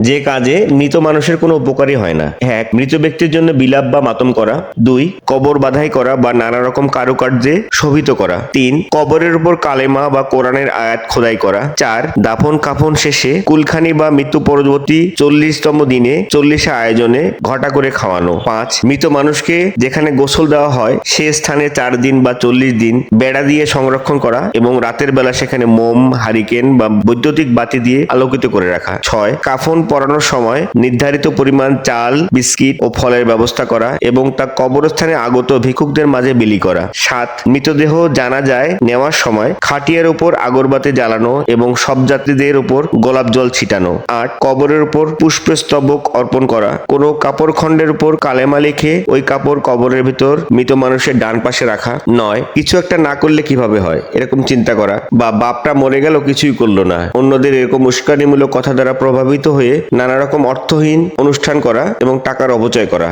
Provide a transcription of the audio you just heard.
যে কাজে মৃত মানুষের কোনো উপকারই হয় না। এক, মৃত ব্যক্তির জন্য বিলাপ বা মাতম করা। দুই, কবর বাধাই করা বা নানা রকম কারুকার্যে শোভিত করা। তিন, কবরের উপর কালেমা বা কোরআনের আয়াত খোদাই করা। চার, দাফন কাফন শেষে কুলখানি বা মৃত্যু পরবর্তী চল্লিশতম দিনে চল্লিশে আয়োজনে ঘটা করে খাওয়ানো। পাঁচ, মৃত মানুষকে যেখানে গোসল দেওয়া হয়, সে স্থানে চার দিন বা চল্লিশ দিন বেড়া দিয়ে সংরক্ষণ করা এবং রাতের বেলা সেখানে মোম, হারিকেন বা বৈদ্যুতিক বাতি দিয়ে আলোকিত করে রাখা। ছয়, কাফন পরানোর সময় নির্ধারিত পরিমাণ চাল, বিস্কিট ও ফলের ব্যবস্থা করা এবং তা কবরস্থানে আগত ভিক্ষুকদের মাঝে বিলি করা। সাত, মৃতদেহ জানা যায় নেওয়ার সময় খাটিয়ার উপর আগরবাতি জ্বালানো এবং সব যাত্রীদের উপর গোলাপ জল ছিটানো। আট, কবরের উপর পুষ্পস্তবক অর্পণ করা। কোনো কাপড় খণ্ডের উপর কালেমা লিখে ওই কাপড় কবরের ভিতর মৃত মানুষের ডান পাশে রাখা। নয়, কিছু একটা না করলে কীভাবে হয়? এরকম চিন্তা করা। বা বাপটা মরে গেল, কিছুই করল না। অন্যদের এরকম উস্কানিমূলক কথা দ্বারা প্রভাবিত হয়ে নানা রকম অর্থহীন অনুষ্ঠান করা এবং টাকার অপচয় করা।